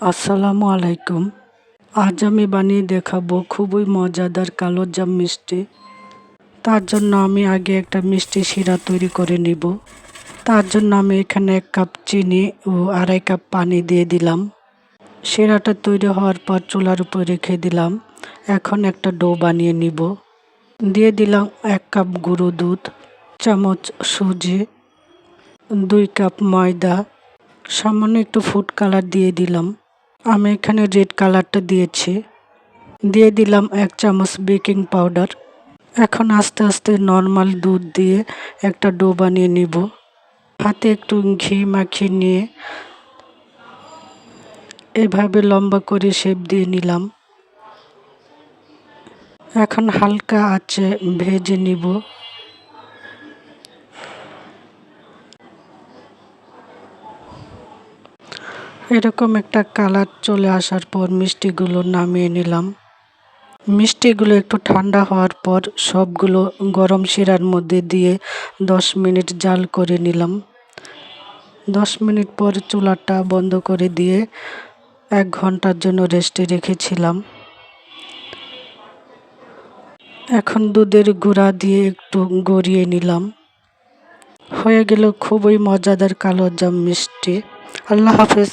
আসসালামু আলাইকুম। আজ আমি বানিয়ে দেখাবো খুবই মজাদার কালো জাম মিষ্টি। তার জন্য আমি আগে একটা মিষ্টি শিরা তৈরি করে নিব। তার জন্য আমি এখানে এক কাপ চিনি ও আড়াই কাপ পানি দিয়ে দিলাম। শিরাটা তৈরি হওয়ার পর চুলার উপর রেখে দিলাম। এখন একটা ডো বানিয়ে নিব। দিয়ে দিলাম এক কাপ গুঁড়ো দুধ, চামচ সুজি, দুই কাপ ময়দা, সামান্য একটু ফুড কালার দিয়ে দিলাম। আমি এখানে রেড কালারটা দিয়েছি। দিয়ে দিলাম এক চামচ বেকিং পাউডার এখন আস্তে আস্তে নর্মাল দুধ দিয়ে একটা ডো বানিয়ে নিব। হাতে একটু ঘি মাখিয়ে নিয়ে এভাবে লম্বা করে শেপ দিয়ে নিলাম। এখন হালকা আছে ভেজে নিব। এরকম একটা কালার চলে আসার পর মিষ্টিগুলো নামিয়ে নিলাম। মিষ্টিগুলো একটু ঠান্ডা হওয়ার পর সবগুলো গরম শিরার মধ্যে দিয়ে দশ মিনিট জাল করে নিলাম। দশ মিনিট পর চুলাটা বন্ধ করে দিয়ে এক ঘণ্টার জন্য রেস্টে রেখেছিলাম। এখন দুধের গুঁড়া দিয়ে একটু গড়িয়ে নিলাম। হয়ে গেল খুবই মজাদার কালো জাম মিষ্টি। আল্লাহ হাফেজ।